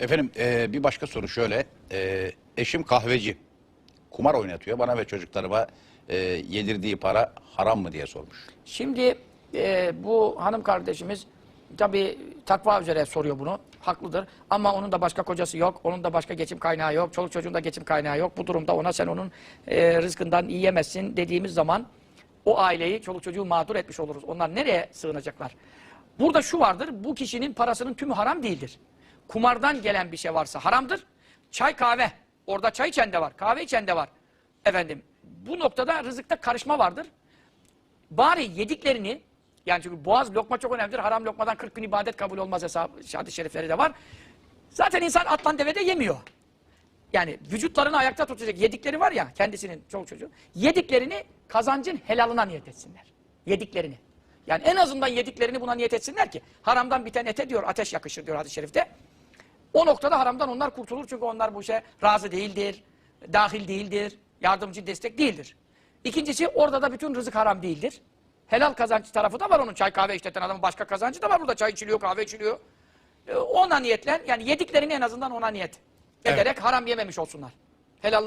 Efendim e, bir başka soru şöyle. E, eşim kahveci. Kumar oynatıyor. Bana ve çocuklarıma e, yedirdiği para haram mı diye sormuş. Şimdi e, bu hanım kardeşimiz tabi takva üzere soruyor bunu. Haklıdır. Ama onun da başka kocası yok. Onun da başka geçim kaynağı yok. Çoluk çocuğun da geçim kaynağı yok. Bu durumda ona sen onun e, rızkından yiyemezsin dediğimiz zaman o aileyi, çoluk çocuğu mağdur etmiş oluruz. Onlar nereye sığınacaklar? Burada şu vardır. Bu kişinin parasının tümü haram değildir. Kumardan gelen bir şey varsa haramdır. Çay kahve. Orada çay içen de var. Kahve içen de var. Efendim bu noktada rızıkta karışma vardır bari yediklerini yani çünkü boğaz lokma çok önemlidir. Haram lokmadan 40 gün ibadet kabul olmaz hesabı hadis-i şerifleri de var. Zaten insan atlan devede yemiyor. Yani vücutlarını ayakta tutacak yedikleri var ya kendisinin çok çocuğu. Yediklerini kazancın helalına niyet etsinler. Yediklerini. Yani en azından yediklerini buna niyet etsinler ki haramdan biten ete diyor ateş yakışır diyor hadis-i şerifte. O noktada haramdan onlar kurtulur çünkü onlar bu işe razı değildir, dahil değildir, yardımcı destek değildir. İkincisi orada da bütün rızık haram değildir. Helal kazanç tarafı da var onun. Çay kahve işleten adamın başka kazancı da var burada. Çay içiliyor, kahve içiliyor. Ee, Ona niyetlen, yani yediklerini en azından ona niyet ederek haram yememiş olsunlar. Helalına